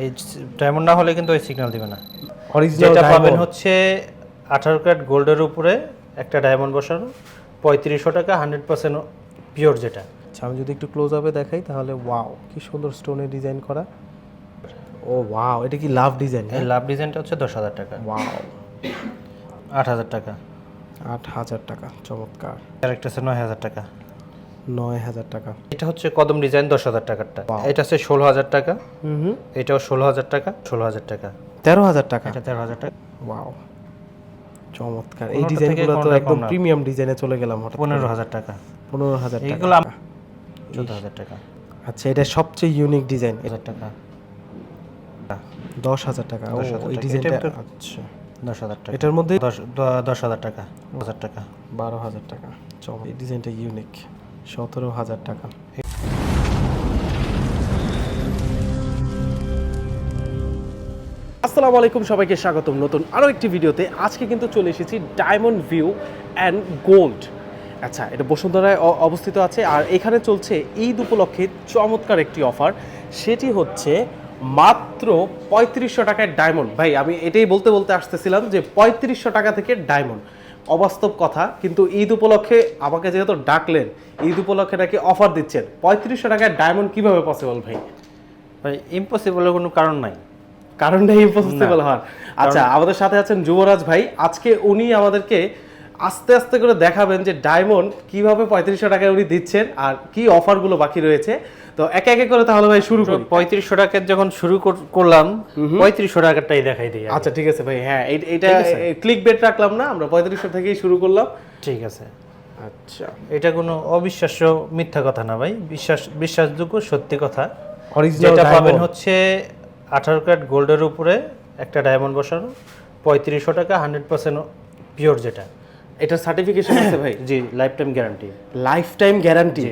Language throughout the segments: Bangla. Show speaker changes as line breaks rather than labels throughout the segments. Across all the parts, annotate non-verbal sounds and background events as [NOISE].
এই ডায়মন্ড না হলে কিন্তু ওই সিগন্যাল দিবে না।
অরিজিনাল
যেটা পাবেন হচ্ছে আঠারো ক্যারেট গোল্ডের উপরে একটা ডায়মন্ড বসানো পঁয়ত্রিশশো টাকা হান্ড্রেড পার্সেন্ট পিওর যেটা।
আচ্ছা আমি যদি একটু ক্লোজ আপে দেখাই তাহলে ওয়াও কি সুন্দর স্টোনে ডিজাইন করা। ও ওয়াও এটা কি লাভ ডিজাইন
এই লাভ ডিজাইনটা হচ্ছে দশ হাজার টাকা।
ওয়াও
আট হাজার টাকা।
আট হাজার টাকা চমৎকার।
ক্যারেক্ট আছে নয় হাজার টাকা।
নয় হাজার টাকা
এটা হচ্ছে কদম ডিজাইন দশ হাজার টাকারটা এটা হচ্ছে ষোলো হাজার টাকা এটাও ষোলো হাজার টাকা ষোলো হাজার টাকা
তেরো হাজার টাকা
এটা তেরো হাজার টাকা
ওয়াও চমৎকার এই ডিজাইনগুলো তো একদম প্রিমিয়াম ডিজাইনে চলে গেলাম হঠাৎ
পনেরো হাজার টাকা
পনেরো হাজার টাকা
চোদ্দ হাজার টাকা
আচ্ছা এটা সবচেয়ে ইউনিক ডিজাইন
হাজার টাকা
দশ হাজার টাকা ও এই ডিজাইনটা আচ্ছা
দশ হাজার টাকা
এটার মধ্যে
দশ দশ হাজার টাকা হাজার টাকা
বারো হাজার টাকা চম এই ডিজাইনটা ইউনিক সতেরো হাজার টাকা। আসসালামু আলাইকুম, সবাইকে স্বাগতম। নতুন আরও একটি ভিডিওতে আজকে কিন্তু চলে এসেছি ডায়মন্ড ভিউ অ্যান্ড গোল্ড আচ্ছা এটা বসুন্ধরায় অবস্থিত আছে, আর এখানে চলছে ঈদ উপলক্ষে চমৎকার একটি অফার। সেটি হচ্ছে মাত্র পঁয়ত্রিশশো টাকায় ডায়মন্ড ভাই, আমি এটাই বলতে বলতে আসতেছিলাম যে পঁয়ত্রিশশো টাকা থেকে ডায়মন্ড অবাস্তব কথা কিন্তু ঈদ উপলক্ষে আমাকে যেহেতু ডাকলেন ঈদ উপলক্ষে নাকি অফার দিচ্ছেন। পঁয়ত্রিশশো টাকায় ডায়মন্ড কীভাবে পসিবল ভাই?
ভাই ইম্পসিবলের কোনো কারণ নাই।
কারণটা ইম্পসিবল হওয়ার। আচ্ছা আমাদের সাথে আছেন যুবরাজ ভাই। আজকে উনি আমাদেরকে আস্তে আস্তে করে দেখাবেন যে ডায়মন্ড কীভাবে পঁয়ত্রিশশো টাকায় উনি দিচ্ছেন আর কি অফারগুলো বাকি রয়েছে। তো একে একে করে তাহলে ভাই শুরু করি।
পঁয়ত্রিশশো টাকার যখন শুরু করলাম পঁয়ত্রিশশো টাকারটাই দেখাই দিই
আচ্ছা ঠিক আছে ভাই হ্যাঁ এটা ক্লিক বেট রাখলাম না আমরা পঁয়ত্রিশশো থেকেই শুরু করলাম।
ঠিক আছে।
আচ্ছা।
এটা কোনো অবিশ্বাস্য মিথ্যা কথা না ভাই বিশ্বাস বিশ্বাসযোগ্য সত্যি কথা। যেটা পাবেন হচ্ছে আঠারো ক্যারেট গোল্ডের উপরে একটা ডায়মন্ড বসানো পঁয়ত্রিশশো টাকা হান্ড্রেড পার্সেন্ট পিওর যেটা।
এটা সার্টিফিকেশন আছে ভাই? [COUGHS]
জি life time guarantee
life time guarantee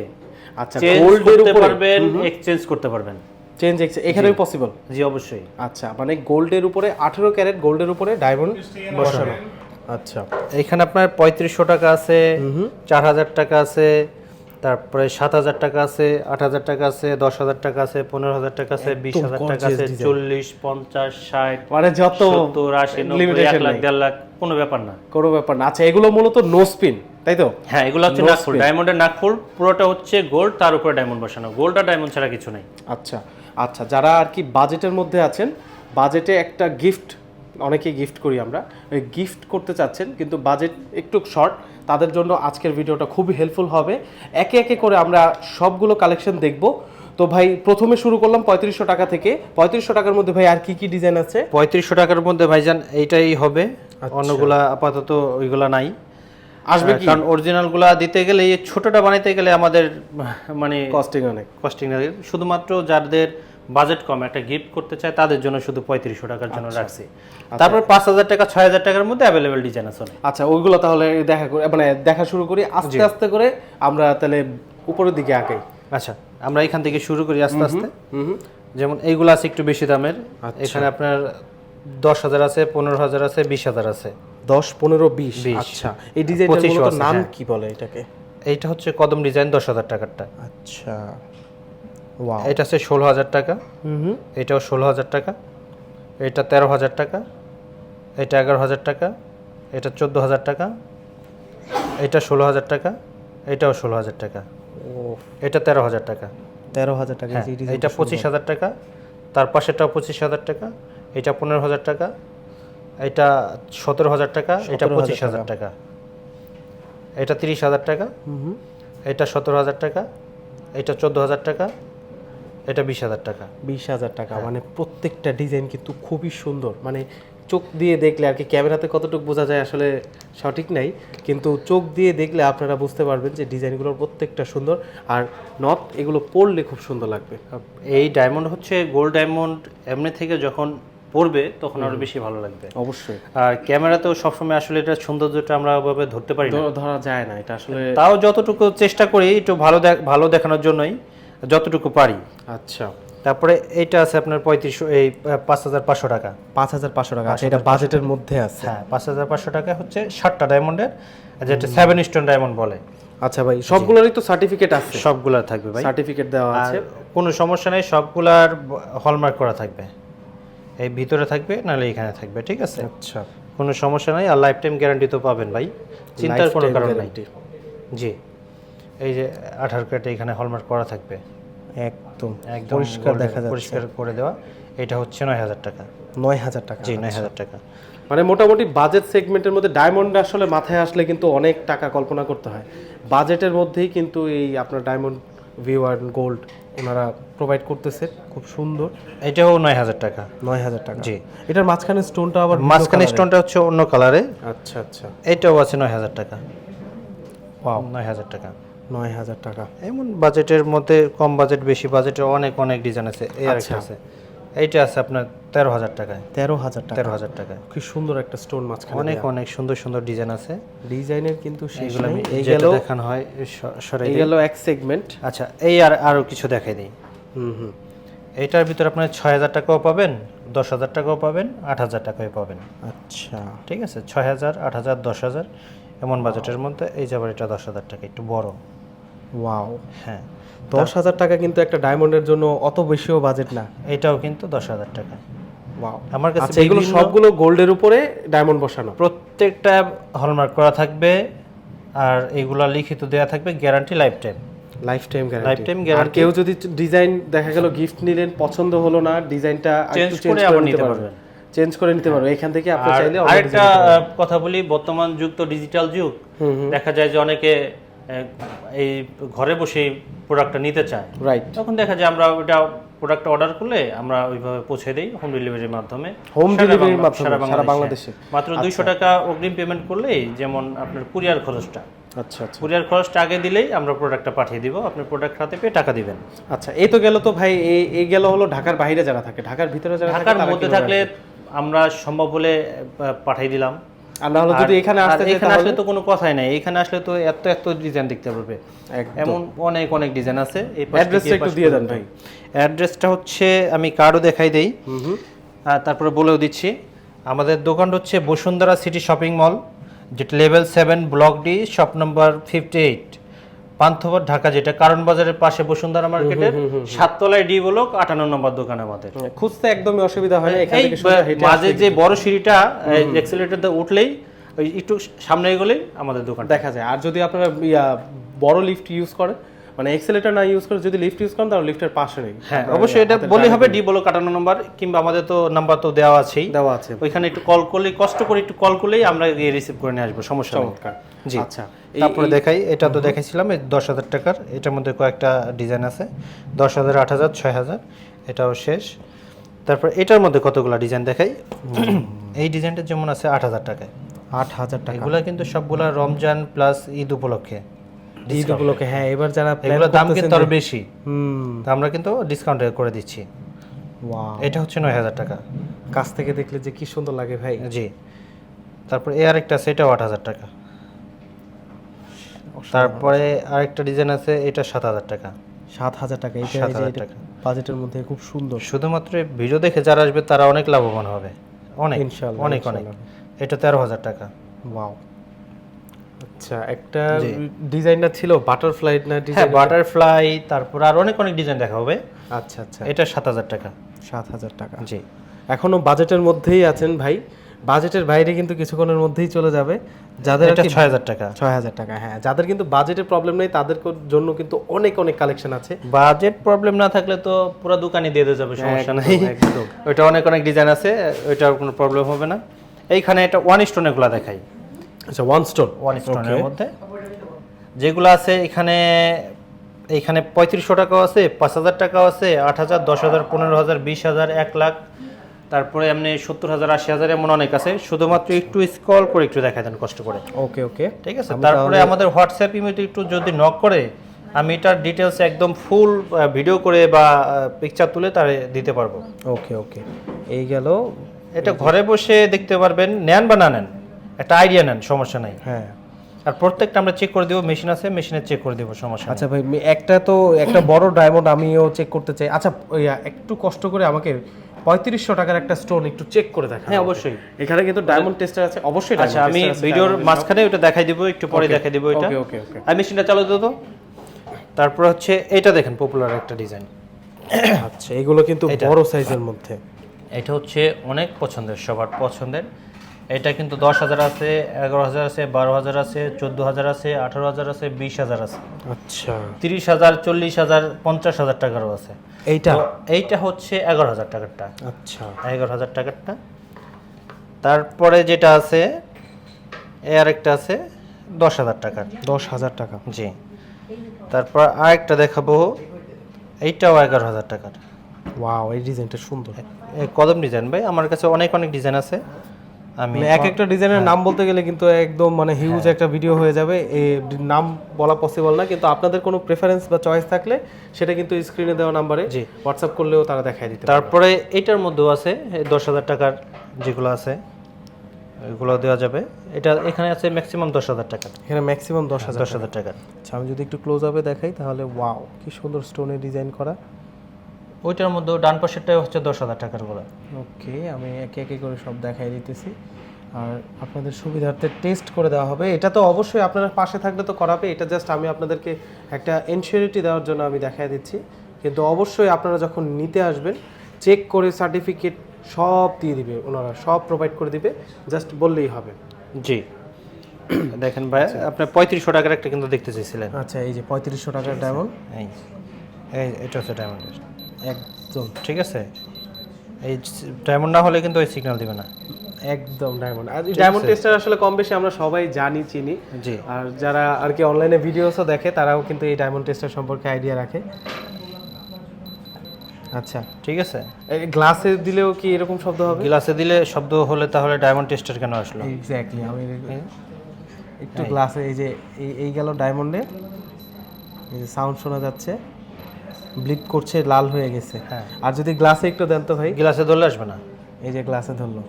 আচ্ছা
গোল্ড
গোল্ডের
উপর
উপরে।
পারবেন এক্সচেঞ্জ করতে পারবেন।
চেঞ্জ এখানেও পসিবল
জি অবশ্যই।
আচ্ছা মানে গোল্ডের উপরে আঠেরো ক্যারেট গোল্ডের উপরে ডায়মন্ড বসানো। আচ্ছা।
এখানে আপনার পঁয়ত্রিশশো টাকা আছে চার হাজার টাকা আছে তারপরে সাত হাজার টাকা আছে আট হাজার টাকা আছে দশ হাজার টাকা আছে পনেরো হাজার টাকা আছে বিশ হাজার টাকা আছে চল্লিশ পঞ্চাশ ষাট
মানে যত
সত্তর আশি নব্বই এক লাখ দেড় লাখ কোনো ব্যাপার না।
কোনো ব্যাপার না। আচ্ছা এগুলো মূলত নো স্পিন তাই তো?
হ্যাঁ এগুলো হচ্ছে নাকফুল ডায়মন্ডের নাকফুল পুরোটা হচ্ছে গোল্ড তার উপরে ডায়মন্ড বসানো। গোল্ড আর ডায়মন্ড ছাড়া কিছু নেই।
আচ্ছা আচ্ছা যারা আর কি বাজেটের মধ্যে আছেন বাজেটে একটা গিফট অনেকেই গিফট করি আমরা গিফট করতে চাচ্ছেন কিন্তু বাজেট একটু শর্ট তাদের জন্য আজকের ভিডিওটা খুবই হেল্পফুল হবে। একে একে করে আমরা সবগুলো কালেকশন দেখব। তো ভাই প্রথমে শুরু করলাম পঁয়ত্রিশশো টাকা থেকে। পঁয়ত্রিশশো টাকার মধ্যে ভাই আর কি কি ডিজাইন আছে?
পঁয়ত্রিশশো টাকার মধ্যে ভাইজান এইটাই হবে। অন্যগুলা আপাতত ওইগুলা নাই।
আসবে
কারণ অরিজিনালগুলা দিতে গেলে এই ছোটটা বানাইতে গেলে আমাদের মানে
কস্টিং অনেক।
কস্টিং শুধুমাত্র যাদের বাজেট কম একটা গিফট করতে চায় তাদের জন্য শুধু পঁয়ত্রিশশো টাকার জন্য রাখছি। তারপর পাঁচ হাজার টাকা ছয় হাজার টাকার মধ্যে অ্যাভেলেবেল ডিজাইন আছে
আচ্ছা ওইগুলো তাহলে দেখা মানে দেখা শুরু করি আস্তে আস্তে করে আমরা তাহলে উপরের দিকে আগাই।
আচ্ছা আমরা এখান থেকে শুরু করি আস্তে আস্তে। যেমন এইগুলো আছে একটু বেশি দামের।
আচ্ছা।
এখানে আপনার দশ হাজার আছে পনেরো হাজার আছে বিশ হাজার আছে।
দশ পনেরো বিশ। আচ্ছা এই ডিজাইনটার
আছে,
নাম
হ্যাঁ।
কি বলে এটাকে?
এইটা হচ্ছে কদম ডিজাইন দশ হাজার টাকারটা।
আচ্ছা।
এটা হচ্ছে ষোলো হাজার টাকা।
হুম হুম
এটাও ষোলো হাজার টাকা। এটা তেরো হাজার টাকা। এটা এগারো হাজার টাকা। এটা চোদ্দ হাজার টাকা। এটা ষোলো হাজার টাকা। এটাও ষোলো হাজার টাকা।
ও
এটা তেরো হাজার টাকা
তেরো হাজার টাকা
হ্যাঁ এটা পঁচিশ হাজার টাকা। তার পাশেরটাও পঁচিশ হাজার টাকা। এটা পনেরো হাজার টাকা। এটা সতেরো হাজার টাকা। এটা পঁচিশ হাজার টাকা। এটা তিরিশ হাজার টাকা।
হুম হুম
এটা সতেরো হাজার টাকা। এটা চোদ্দ হাজার টাকা। এটা বিশ হাজার টাকা।
বিশ হাজার টাকা
হ্যাঁ।
মানে প্রত্যেকটা ডিজাইন কিন্তু খুবই সুন্দর। মানে চোখ দিয়ে দেখলে আর কি ক্যামেরাতে কতটুকু বোঝা যায় আসলে সঠিক নাই কিন্তু চোখ দিয়ে দেখলে আপনারা বুঝতে পারবেন যে ডিজাইনগুলোর প্রত্যেকটা সুন্দর। আর নথ এগুলো পরলে খুব সুন্দর লাগবে।
এই ডায়মন্ড হচ্ছে গোল্ড ডায়মন্ড এমনি থেকে যখন পড়বে তখন আরও বেশি ভালো লাগবে।
অবশ্যই।
আর ক্যামেরাতেও সবসময় আসলে এটা সৌন্দর্যটা আমরা ওভাবে ধরতে পারি না।
ধরা যায় না এটা আসলে
তাও যতটুকু চেষ্টা করি একটু ভালো দেখ- ভালো দেখানোর জন্যই যতটুকু পারি।
আচ্ছা।
তারপরে এইটা আছে আপনার পঁয়ত্রিশশো এই পাঁচ হাজার পাঁচশো টাকা।
পাঁচ হাজার পাঁচশো টাকা আচ্ছা এটা বাজেটের মধ্যে আছে।
হ্যাঁ পাঁচ হাজার পাঁচশো টাকা হচ্ছে ষাটটা ডায়মন্ডের যেটা সেভেন স্টোন ডায়মন্ড বলে।
আচ্ছা ভাই সবগুলোরই তো সার্টিফিকেট আছে?
সবগুলার থাকবে ভাই।
সার্টিফিকেট দেওয়া আছে।
কোনো সমস্যা নেই সবগুলার হলমার্ক করা থাকবে। এই ভিতরে থাকবে নাহলে এখানে থাকবে ঠিক আছে?
আচ্ছা।
কোনো সমস্যা নাই আর লাইফ টাইম গ্যারান্টি তো পাবেন ভাই। চিন্তার কোনো কারণ নাই। জি। এই যে আঠার কার্ডে এখানে হলমার্ক করা থাকবে।
একদম পরিষ্কার দেখা যাচ্ছে।
পরিষ্কার করে দেওয়া। এটা হচ্ছে নয় হাজার টাকা।
নয় হাজার টাকা
জি নয় হাজার টাকা।
মানে মোটামুটি বাজেট সেগমেন্টের মধ্যে ডায়মন্ড আসলে মাথায় আসলে কিন্তু অনেক টাকা কল্পনা করতে হয়। বাজেটের মধ্যেই কিন্তু এই আপনার ডায়মন্ড অ্যান্ড গোল্ড ওনারা প্রোভাইড করতেছে। খুব সুন্দর।
এটাও নয় হাজার টাকা।
নয় হাজার টাকা।
জি।
এটার মাঝখানে স্টোনটা আবার
মাঝখানে স্টোনটা হচ্ছে অন্য কালারে
আচ্ছা আচ্ছা।
এটাও আছে নয় হাজার টাকা।
ওয়াও
নয় হাজার টাকা।
নয় হাজার টাকা।
এমন বাজেটের মধ্যে কম বাজেট বেশি বাজেটের অনেক অনেক ডিজাইন আছে এই আরেকটা
আচ্ছা।
আছে। এইটা আছে আপনার তেরো হাজার টাকায়।
তেরো হাজার টাকা।
তেরো হাজার টাকায়।
কি সুন্দর একটা স্টোন মাঝখানে
অনেক অনেক সুন্দর সুন্দর ডিজাইন আছে।
ডিজাইনের কিন্তু
আমি
এই গেল
দেখানো হয় সরাই
গেল এক সেগমেন্ট
আচ্ছা এই আর আরও কিছু দেখাই দিই।
হুম হুম।
এইটার ভিতরে আপনার ছয় হাজার টাকাও পাবেন দশ হাজার টাকাও পাবেন আট হাজার টাকাও পাবেন।
আচ্ছা।
ঠিক আছে? ছয় হাজার আট হাজার দশ হাজার এমন বাজেটের মধ্যে এই যাবার এটা দশ হাজার টাকা একটু বড়।
ওয়াও
হ্যাঁ।
দশ হাজার টাকা কিন্তু একটা ডায়মন্ডের জন্য অত বেশিও বাজেট না।
এটাও কিন্তু দশ হাজার টাকা।
ওয়াও
আমার কাছে
আচ্ছা এগুলো সবগুলো গোল্ডের উপরে ডায়মন্ড বসানো?
প্রত্যেকটা হলমার্ক করা থাকবে আর এগুলা লিখিত দেওয়া থাকবে guarantee life time
life time guarantee
Lifetime
আর
guarantee।
কেউ যদি ডিজাইন দেখা গেল গিফট নিলেন পছন্দ হলো না ডিজাইনটা একটু
করে
চেঞ্জ
আবার নিতে পারবেন।
চেঞ্জ করে নিতে এখান থেকে আপনি চাইলে
আরেকটা কথা বলি বর্তমান যুগ তো ডিজিটাল যুগ। দেখা যায় যে অনেকে এই ঘরে বসেই প্রোডাক্টটা নিতে চায়।
রাইট
তখন দেখা যায় আমরা ওইটা প্রোডাক্ট অর্ডার করলে আমরা ওইভাবে পৌঁছে দিই হোম ডেলিভারির মাধ্যমে।
হোম
সারা
delivery র
বাংলা-
মাধ্যমে,
সারা বাংলাদেশে। মাত্র দুইশো টাকা অগ্রিম পেমেন্ট করলেই যেমন আপনার কুরিয়ার খরচটা।
আচ্ছা আচ্ছা।
কুরিয়ার খরচটা আগে দিলেই আমরা প্রোডাক্টটা পাঠিয়ে দিব আপনি প্রোডাক্ট হাতে পেয়ে টাকা দিবেন।
আচ্ছা এই তো গেল তো ভাই এই এই গেল হলো ঢাকার বাইরে যারা থাকে ঢাকার ভিতরে যারা থাকে
ঢাকার মধ্যে থাকলে আমরা সম্ভব হলে পাঠিয়ে দিলাম।
আর না হলে যদি এখানে আসতে
এখানে আসলে তো কোনো কথাই নাই। এখানে আসলে তো এত এত ডিজাইন দেখতে পারবে। এমন অনেক অনেক ডিজাইন আছে। এই
অ্যাড্রেসটা একটু দিয়ে দেন ভাই।
অ্যাড্রেসটা হচ্ছে আমি কার্ডও দেখাই দেই। তারপরে বলেও দিচ্ছি। আমাদের দোকান হচ্ছে বসুন্ধরা সিটি শপিং মল যেটা level seven block D shop number fifty eight Panthapath Dhaka যেটা কারণ বাজারের পাশে বসুন্ধরা মার্কেটের সাততলায় ডি ব্লক আটান্ন নম্বর দোকান আমাদের
খুঁজতে একদমই অসুবিধা হয় না
মাঝে যে বড় সিঁড়িটা এক্সেলেটর দিয়ে উঠলেই একটু সামনে গেলেই আমাদের দোকান
দেখা যায়। আর যদি আপনারা ইয়া বড় লিফট ইউজ করেন মানে এক্সেলেটর না ইউজ করে যদি লিফট ইউজ করেন তাহলে লিফটের পাশে নেই।
হ্যাঁ অবশ্যই এটা বলে হবে ডি ব্লক আটান্ন নম্বর কিংবা আমাদের তো নাম্বার তো দেওয়া আছেই।
দেওয়া আছে।
ওইখানে একটু কল করলেই কষ্ট করে একটু কল করলেই আমরা গিয়ে রিসিভ করে নিয়ে আসব সমস্যা নেই।
চমৎকার।
জি।
আচ্ছা
তারপরে দেখাই এটা তো দেখাইছিলাম এই দশ হাজার টাকার এটার মধ্যে কয়েকটা ডিজাইন আছে দশ হাজার আট হাজার ছয় হাজার এটাও শেষ। তারপর এটার মধ্যে কতগুলো ডিজাইন দেখাই? [COUGHS] এই ডিজাইনটা যেমন আছে আট হাজার টাকায়।
আট হাজার টাকা।
এগুলা কিন্তু সবগুলা রমজান প্লাস ঈদ উপলক্ষে
ঈদ উপলক্ষে হ্যাঁ এবার যারা
এগুলোর দাম কিন্তু
আরও
বেশি।
হুম।
তা আমরা কিন্তু ডিসকাউন্ট করে দিচ্ছি। এটা হচ্ছে নয় হাজার টাকা।
কাছ থেকে দেখলে যে কি সুন্দর লাগে ভাই।
জি। তারপর এ আরেকটা আছে এটাও আট হাজার টাকা। তারপরে আরেকটা ডিজাইন আছে এটা সাত হাজার টাকা।
সাত হাজার টাকা এটা
সাত হাজার টাকা।
বাজেটের মধ্যে খুব সুন্দর।
শুধুমাত্র ভিডিও দেখে যারা আসবে তারা অনেক লাভবান হবে। অনেক
ইনশাআল্লাহ,
অনেক অনেক। এটা তেরো হাজার টাকা।
ওয়াও আচ্ছা একটা
জি।
ডিজাইনার ছিল বাটারফ্লাই না
হ্যাঁ
ডিজাইন
বাটারফ্লাই তারপর আর অনেক অনেক ডিজাইন দেখা হবে।
আচ্ছা আচ্ছা।
এটা সাত হাজার টাকা।
সাত হাজার টাকা।
জি।
এখনও বাজেটের মধ্যেই আছেন ভাই। বাজেটের বাইরে কিন্তু কিছুক্ষণের মধ্যেই চলে যাবে। যাদের
এটা ছয় হাজার টাকা।
ছয় হাজার টাকা হ্যাঁ। যাদের কিন্তু বাজেটের প্রবলেম নেই তাদের জন্য কিন্তু অনেক অনেক কালেকশন আছে।
বাজেট প্রবলেম না থাকলে তো পুরো দোকানে দিয়ে দেওয়া যাবে সমস্যা নেই। ওইটা অনেক অনেক ডিজাইন আছে ওইটার কোনো প্রবলেম হবে না। এইখানে এটা ওয়ান স্টোনেরগুলা দেখাই।
আচ্ছা ওয়ান স্টোন
ওয়ান স্টোনের মধ্যে। যেগুলো আছে এখানে এইখানে পঁয়ত্রিশশো টাকাও আছে পাঁচ হাজার টাকাও আছে আট হাজার দশ হাজার পনেরো হাজার বিশ হাজার এক লাখ। তারপরে এমনি সত্তর হাজার আশি হাজার এমন অনেক আছে। শুধুমাত্র একটু স্ক্রল করে একটু দেখা দেন কষ্ট করে।
ওকে ওকে।
ঠিক আছে? তারপরে আমাদের হোয়াটসঅ্যাপ ইমেতে একটু যদি নক করে আমি এটার ডিটেলস একদম ফুল ভিডিও করে বা পিকচার তুলে তার দিতে পারব।
ওকে ওকে। এই গেল।
এটা ঘরে বসে দেখতে পারবেন। নেন বা না নেন একটা আইডিয়া নেন সমস্যা নাই।
হ্যাঁ।
আর প্রত্যেকটা আমরা চেক করে দেবো মেশিন আছে মেশিনে চেক করে দেবো সমস্যা নেই।
আচ্ছা ভাই একটা তো একটা বড় ডায়মন্ড আমিও চেক করতে চাই। আচ্ছা একটু কষ্ট করে আমাকে পঁয়ত্রিশশো টাকার একটা স্টোন একটু চেক করে দেখা
হ্যাঁ অবশ্যই।
এখানে কিন্তু ডায়মন্ড টেস্টার আছে অবশ্যই
আচ্ছা আমি ভিডিওর মাঝখানে ওটা দেখাই দিব একটু পরে দেখাই দিব এটা।
ওকে ওকে আমি
আর মেশিনটা চালু দিত তো তারপর হচ্ছে এটা দেখেন পপুলার একটা ডিজাইন
আচ্ছা এগুলো কিন্তু বড় সাইজের মধ্যে।
এটা হচ্ছে অনেক পছন্দের সবার পছন্দের। এটা কিন্তু দশ হাজার আছে এগারো হাজার আছে বারো হাজার আছে চোদ্দ হাজার আছে আঠারো হাজার আছে বিশ হাজার আছে।
আচ্ছা।
তিরিশ হাজার চল্লিশ হাজার পঞ্চাশ হাজার টাকারও আছে।
এইটা?
এইটা হচ্ছে এগারো হাজার টাকারটা।
আচ্ছা।
এগারো হাজার টাকারটা। তারপরে যেটা আছে এ আরেকটা আছে দশ হাজার টাকার।
দশ হাজার টাকা।
জি। তারপর আরেকটা দেখাবো। এইটাও এগারো হাজার টাকার।
ওয়াও এই ডিজাইনটা সুন্দর।
কদম ডিজাইন ভাই। আমার কাছে অনেক অনেক ডিজাইন আছে। আমি
মানে এক একটা ডিজাইনের নাম বলতে গেলে কিন্তু একদম মানে হিউজ একটা ভিডিও হয়ে যাবে। এই নাম বলা পসিবল না কিন্তু আপনাদের কোনো প্রেফারেন্স বা চয়েস থাকলে সেটা কিন্তু স্ক্রিনে দেওয়া নাম্বারে
জি।
হোয়াটসঅ্যাপ করলেও তারা দেখায় দিতে
তারপরে এইটার মধ্যেও আছে দশ হাজার টাকার যেগুলো আছে এগুলো দেওয়া যাবে। এটা এখানে আছে ম্যাক্সিমাম দশ হাজার টাকার
এখানে ম্যাক্সিমাম দশ হাজার
দশ হাজার টাকার।
আচ্ছা আমি যদি একটু ক্লোজ আপে দেখাই তাহলে ওয়াও কি সুন্দর স্টোনে ডিজাইন করা।
ওইটার মধ্যে ডান পাশেরটাই হচ্ছে দশ হাজার টাকারগুলো।
ওকে আমি একে একে করে সব দেখাই দিতেছি। আর আপনাদের সুবিধার্থে টেস্ট করে দেওয়া হবে। এটা তো অবশ্যই আপনারা পাশে থাকলে তো করাবে। এটা জাস্ট আমি আপনাদেরকে একটা এনশিওরিটি দেওয়ার জন্য আমি দেখাই দিচ্ছি। কিন্তু অবশ্যই আপনারা যখন নিতে আসবেন চেক করে সার্টিফিকেট সব দিয়ে দিবে ওনারা সব প্রোভাইড করে দিবে। জাস্ট বললেই হবে।
জি। দেখেন ভাই আপনি পঁয়ত্রিশশো টাকার একটা কিন্তু দেখতে চাইছিলেন।
আচ্ছা এই যে পঁয়ত্রিশশো টাকার ডায়মন্ড
এই এটা হচ্ছে ডায়মন্ডের
একদম
ঠিক আছে? এই ডায়মন্ড না হলে কিন্তু ওই সিগন্যাল দিবে না।
একদম ডায়মন্ড আর ডায়মন্ড টেস্টার আসলে কম বেশি আমরা সবাই জানি চিনি।
জি।
আর যারা আর কি অনলাইনে ভিডিওসও দেখে তারাও কিন্তু এই ডায়মন্ড টেস্টার সম্পর্কে আইডিয়া রাখে। আচ্ছা
ঠিক আছে।
গ্লাসে দিলেও কি এরকম শব্দ হবে?
গ্লাসে দিলে শব্দ হলে তাহলে ডায়মন্ড টেস্টার কেন আসলো?
এক্স্যাক্টলি আমি একটু গ্লাসে এই যে এই এই গেল ডায়মন্ডে এই যে সাউন্ড শোনা যাচ্ছে। ব্লিড করছে লাল হয়ে গেছে।
হ্যাঁ।
আর যদি গ্লাসে একটু দেন তো ভাই।
গ্লাসে ধরলে আসবে না।
এই যে গ্লাসে ধরলো।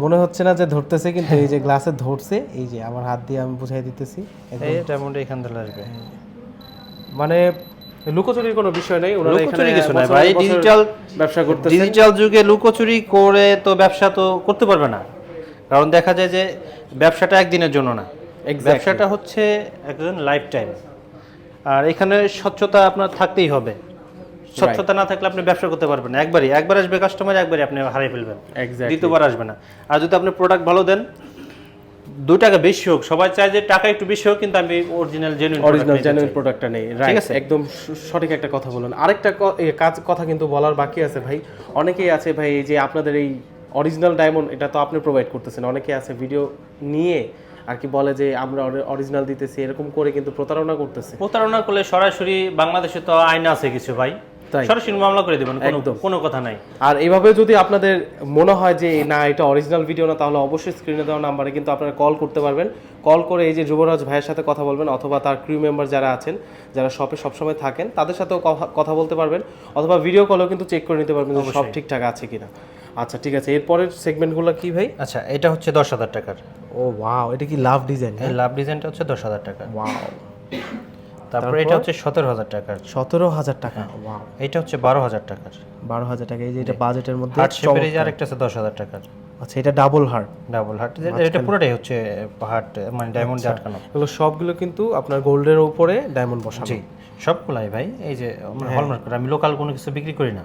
মনে হচ্ছে না যে ধরতেছে কিন্তু এই যে গ্লাসে ধরছে এই যে আমার হাত দিয়ে আমি বুঝাই দিতেছি।
এই ডায়মন্ড এখান ধরলে আসবে।
মানে লুকোচুরির কোনো বিষয় নাই ওনারা
লুকোচুরি
এখানে
কিছু নাই ভাই ডিজিটাল
ব্যবসা করতেছে
ডিজিটাল যুগে লুকোচুরি করে তো ব্যবসা তো করতে পারবে না। কারণ দেখা যায় যে ব্যবসাটা একদিনের জন্য না। ব্যবসাটা হচ্ছে একজন লাইফ টাইম আর এখানে স্বচ্ছতা আপনার থাকতেই হবে। স্বচ্ছতা না থাকলে আপনি ব্যবসা করতে পারবেন না। একবারই একবার আসবে কাস্টমার একবারই আপনি হারিয়ে ফেলবেন। দ্বিতীয়বার আসবে না। আর যদি আপনি প্রোডাক্ট ভালো দেন দুই টাকা বেশি হোক সবাই চায় যে টাকা একটু বেশি হোক কিন্তু আমি অরিজিনাল জেনুইন
অরিজিনাল জেনুইন প্রোডাক্টটা নেই। রাইট
আছে?
একদম সঠিক একটা কথা বলেন আরেকটা কাজ কথা কিন্তু বলার বাকি আছে ভাই। অনেকেই আছে ভাই এই যে আপনাদের এই অরিজিনাল ডায়মন্ড এটা তো আপনি প্রোভাইড করতেছেন। অনেকে আছে ভিডিও নিয়ে আর কি বলে যে আমরা অরিজিনাল দিতেছি এরকম করে কিন্তু প্রতারণা করতেছে।
প্রতারণা করলে সরাসরি বাংলাদেশে তো আইন আছে কিছু ভাই। সরাসরি মামলা করে দেবেন কোনো
একদম।
কোনো কথা নাই।
আর এইভাবে যদি আপনাদের মনে হয় যে না এটা অরিজিনাল ভিডিও না তাহলে অবশ্যই স্ক্রিনে দেওয়া নাম্বারে কিন্তু আপনারা কল করতে পারবেন। কল করে এই যে যুবরাজ ভাইয়ের সাথে কথা বলবেন অথবা তার ক্রিউ মেম্বার যারা আছেন যারা শপে সবসময় থাকেন তাদের সাথেও কথা- কথা বলতে পারবেন অথবা ভিডিও কলেও কিন্তু চেক করে নিতে পারবেন সব ঠিকঠাক আছে কিনা। আচ্ছা ঠিক আছে। এরপরের সেগমেন্টগুলো কি ভাই?
আচ্ছা এটা হচ্ছে দশ হাজার টাকার।
ও ওয়াও এটা কি লাভ ডিজাইন
এই লাভ ডিজাইনটা হচ্ছে দশ হাজার টাকা
ওয়াও
তারপরে এটা হচ্ছে সতেরো হাজার টাকার।
সতেরো হাজার টাকা ওয়াও
এটা হচ্ছে বারো হাজার টাকার।
বারো হাজার টাকা এই যে এটা বাজেটের মধ্যে
হার্ট শেপের এই যে আরেকটা আছে দশ হাজার টাকার।
আচ্ছা এটা ডাবল হার্ট
ডাবল হার্ট এটা পুরোটাই হচ্ছে হার্ট মানে ডায়মন্ড আটকানো
এগুলো সবগুলো কিন্তু আপনার গোল্ডের উপরে ডায়মন্ড বসানো।
জি সবগুলাই ভাই এই যে আমরা হলমার্ক আমি লোকাল কোনো কিছু বিক্রি করি না।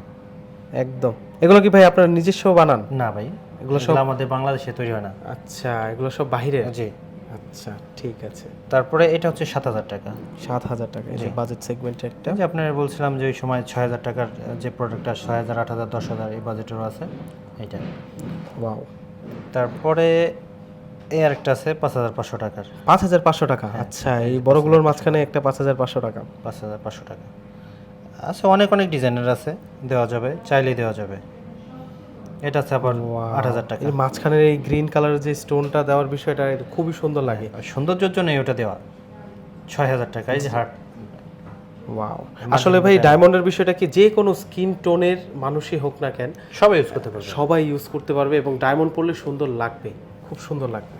একদম। এগুলো কি ভাই আপনার নিজস্ব বানান?
না ভাই এগুলো সব আমাদের বাংলাদেশে তৈরি হয় না।
আচ্ছা এগুলো সব বাইরে
জি।
আচ্ছা ঠিক আছে।
তারপরে এটা হচ্ছে সাত হাজার টাকা।
সাত হাজার টাকা এই যে বাজেট সেগমেন্টের একটা।
যে আপনার বলছিলাম যে ওই সময় ছয় হাজার টাকার যে প্রোডাক্টটা ছয় হাজার আট হাজার দশ হাজার এই বাজেটেরও আছে এইটা।
ওয়াও
তারপরে এই আরেকটা আছে পাঁচ হাজার পাঁচশো টাকার।
পাঁচ হাজার পাঁচশো টাকা? আচ্ছা এই বড়গুলোর মাঝখানে একটা পাঁচ হাজার পাঁচশো টাকা।
পাঁচ হাজার পাঁচশো টাকা। আছে অনেক অনেক ডিজাইনের আছে দেওয়া যাবে চাইলেই দেওয়া যাবে। এটা আছে আবার আট হাজার টাকা।
এই মাঝখানের এই গ্রিন কালারের যে স্টোনটা দেওয়ার বিষয়টা এটা খুবই সুন্দর লাগে।
সৌন্দর্যের জন্য ওটা দেওয়া ছয় হাজার টাকা এই যে হার্ট
ওয়াও আসলে ভাই ডায়মন্ডের বিষয়টা কি যে কোনো স্কিন টোনের মানুষই হোক না কেন
সবাই ইউজ করতে পারবে।
সবাই ইউজ করতে পারবে এবং ডায়মন্ড পরলে সুন্দর লাগবে খুব সুন্দর লাগবে।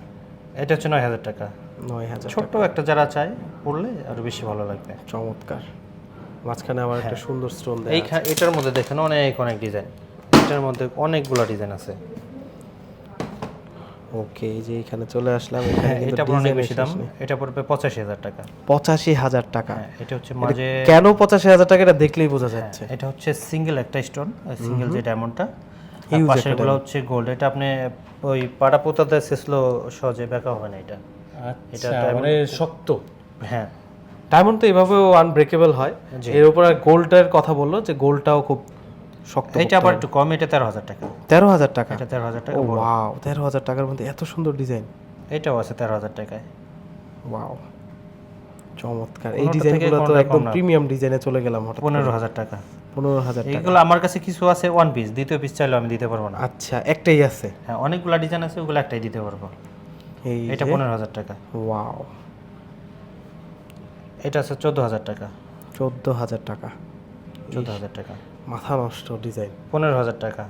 এটা হচ্ছে নয় হাজার টাকা।
নয় হাজার
ছোট্ট একটা যারা চায় পড়লে আরও বেশি ভালো লাগবে।
চমৎকার। মাঝখানে আবার একটা সুন্দর স্টোন দেয়
এই এটার মধ্যে দেখেন অনেক অনেক ডিজাইন এটার মধ্যে অনেকগুলো ডিজাইন আছে।
ওকে এই যে এখানে চলে আসলাম এখানে
হ্যাঁ এটা পড়বে অনেক বেশি দাম। এটা পড়বে পঁচাশি হাজার টাকা।
পঁচাশি হাজার টাকা।
হ্যাঁ এটা হচ্ছে মাঝে
কেন পঁচাশি হাজার টাকা এটা দেখলেই বোঝা যাচ্ছে।
এটা হচ্ছে সিঙ্গেল একটা স্টোন সিঙ্গেল যে ডায়মন্ডটা
Huge
পাশেরগুলো হচ্ছে গোল্ড এটা আপনি ওই পাটা পোতাতে শেষলো সহজে বেঁকা হবে না এটা।
এটা মানে শক্ত।
হ্যাঁ।
ডায়মন্ড তো এভাবেও আনব্রেকেবল হয়। এর উপর আর গোল্ডের কথা বলল যে গোল্ডটাও খুব শক্ত
এটা আবার একটু কম এটা তেরো হাজার টাকা।
তেরো হাজার টাকা?
এটা তেরো হাজার টাকা
ওয়াও তেরো হাজার টাকার মধ্যে এত সুন্দর ডিজাইন
এটাও আছে তেরো হাজার টাকায়।
ওয়াও চমৎকার। এই ডিজাইনগুলো তো একদম প্রিমিয়াম ডিজাইনে চলে গেলাম হঠাৎ
পনেরো হাজার টাকা।
পনেরো হাজার টাকা।
এইগুলো আমার কাছে কিছু আছে ওয়ান পিস দ্বিতীয় পিস চাইলেও আমি দিতে পারব না।
আচ্ছা একটাই আছে?
হ্যাঁ অনেকগুলো ডিজাইন আছে ওগুলো একটাই দিতে পারব।
এই
এটা পনেরো হাজার টাকা।
ওয়াও
এটা আছে চোদ্দ হাজার টাকা।
চোদ্দ হাজার টাকা।
চোদ্দ হাজার টাকা।
মাথা নষ্ট ডিজাইন।
পনেরো হাজার টাকা।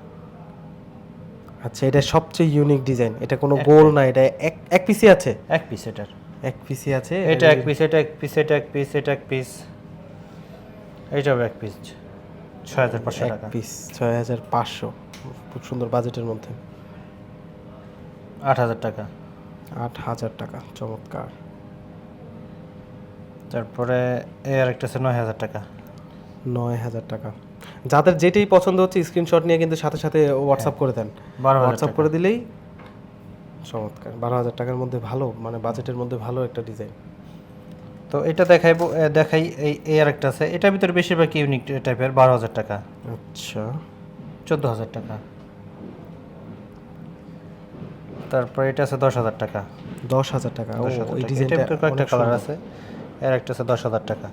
আচ্ছা এটা সবচেয়ে ইউনিক ডিজাইন এটা কোনো গোল না এটা এক এক পিসি আছে?
এক পিস এটার।
এক পিসি আছে?
এটা এক পিস এটা এক পিস এটা এক পিস এটা এক পিস এইটাও এক পিস ছয় হাজার পাঁচশো টাকা।
পিস ছয় হাজার পাঁচশো। খুব সুন্দর বাজেটের মধ্যে।
আট হাজার টাকা।
আট হাজার টাকা চমৎকার।
তারপরে এই আরেকটা আছে নয় হাজার টাকা।
নয় হাজার টাকা। যাদের যেটাই পছন্দ হচ্ছে স্ক্রিনশট নিয়ে কিন্তু সাথে সাথে হোয়াটসঅ্যাপ করে দেন। হোয়াটসঅ্যাপ করে দিলেই চমৎকার। বারো হাজার টাকার মধ্যে ভালো মানে বাজেটের মধ্যে ভালো একটা ডিজাইন
তো এটা দেখাইবো দেখাই এই এই আরেকটা আছে। এটার ভিতরে বেশিরভাগ ইউনিক টাইপের বারো হাজার টাকা।
আচ্ছা।
চোদ্দ হাজার টাকা। তারপরে এটা আছে দশ হাজার টাকা।
দশ হাজার টাকা। এই। ডিজাইনটা
কয়েকটা কালার আছে। এর একটা আছে দশ হাজার টাকা।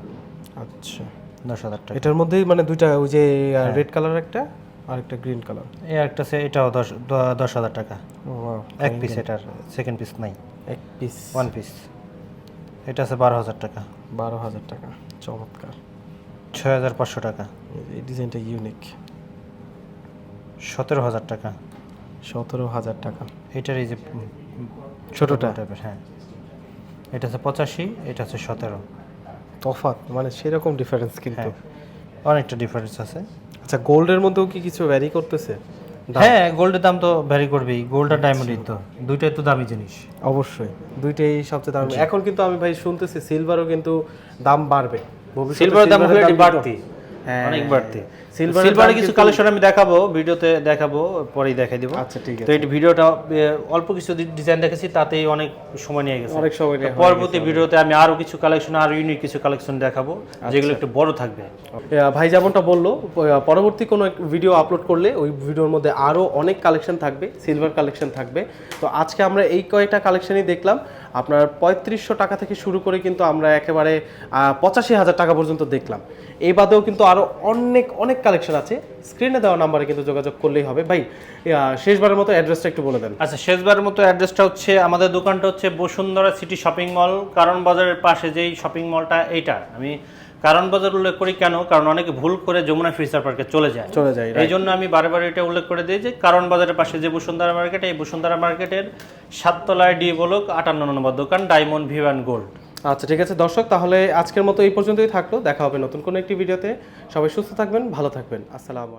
আচ্ছা।
দশ হাজার টাকা।
এটার মধ্যেই মানে দুইটা ওই যে
হ্যাঁ।
রেড কালার একটা আর একটা গ্রিন কালার
এই একটা আছে এটাও দশ দশ হাজার টাকা। এক পিস এটার সেকেন্ড পিস নাই।
এক পিস
ওয়ান পিস এটা আছে বারো হাজার টাকা।
বারো হাজার টাকা চমৎকার।
ছয় হাজার পাঁচশো টাকা।
এই ডিজাইনটা ইউনিক
সতেরো হাজার টাকা।
সতেরো হাজার টাকা।
এটার এই যে
ছোটটা?
টাইপের হ্যাঁ। এটা হচ্ছে পঁচাশি এটা হচ্ছে সতেরো।
তফাত মানে সেরকম ডিফারেন্স কিন্তু।
হ্যাঁ অনেকটা ডিফারেন্স আছে।
আচ্ছা গোল্ডের মধ্যেও কি কিছু ভ্যারি করতেছে?
হ্যাঁ গোল্ডের দাম তো ভ্যারি করবেই। গোল্ড আর ডায়মন্ডই তো। দুইটাই তো দামি জিনিস।
অবশ্যই। দুইটাই সবচেয়ে দামি। এখন কিন্তু আমি ভাই শুনতেছি সিলভারও কিন্তু দাম বাড়বে।
সিলভারের দাম বাড়তি। অনেক বাড়তি।
Silver-এর
সিলভারে কিছু কালেকশন আমি দেখাবো ভিডিওতে দেখাবো পরেই দেখাই দিব।
আচ্ছা ঠিক
তো এই ভিডিওটা অল্প কিছু ডিজাইন দেখেছি তাতেই অনেক সময় নিয়ে গেছে।
অনেক সময় নিয়ে
পরবর্তী ভিডিওতে আমি আরও কিছু কালেকশন আরও ইউনিক কিছু কালেকশন দেখাবো
আচ্ছা।
যেগুলো একটু বড় থাকবে।
ভাই যেমনটা বলল পরবর্তী কোনো ভিডিও আপলোড করলে ওই ভিডিওর মধ্যে আরও অনেক কালেকশন থাকবে সিলভার কালেকশন থাকবে। তো আজকে আমরা এই কয়েকটা কালেকশনই দেখলাম। আপনার পঁয়ত্রিশশো টাকা থেকে শুরু করে কিন্তু আমরা একেবারে পঁচাশি হাজার টাকা পর্যন্ত দেখলাম। এই বাদেও কিন্তু আরও অনেক অনেক কালেকশন আছে। স্ক্রিনে দেওয়া নাম্বারে কিন্তু যোগাযোগ করলেই হবে। ভাই শেষবারের মতো অ্যাড্রেসটা একটু বলে দেন।
আচ্ছা শেষবারের মতো অ্যাড্রেসটা হচ্ছে, আমাদের দোকানটা হচ্ছে বসুন্ধরা সিটি শপিং মল কারণ বাজারের পাশে যেই শপিং মলটা এইটা। আমি কারণ বাজার উল্লেখ করি কেন? কারণ অনেকে ভুল করে যমুনা ফিউচার পার্কে চলে যায়।
চলে যায়
এই জন্য আমি বারবার বারে এটা উল্লেখ করে দিই যে কারণ বাজারের পাশে যে বসুন্ধরা মার্কেট এই বসুন্ধরা মার্কেটের সাততলায় ডি বলক আটান্ন নম্বর দোকান ডায়মন্ড ভিউ অ্যান্ড গোল্ড
আচ্ছা ঠিক আছে। দর্শক তাহলে আজকের মতো এই পর্যন্তই থাকল। দেখা হবে নতুন কোনো একটি ভিডিওতে। সবাই সুস্থ থাকবেন ভালো থাকবেন। আসসালামু আলাইকুম।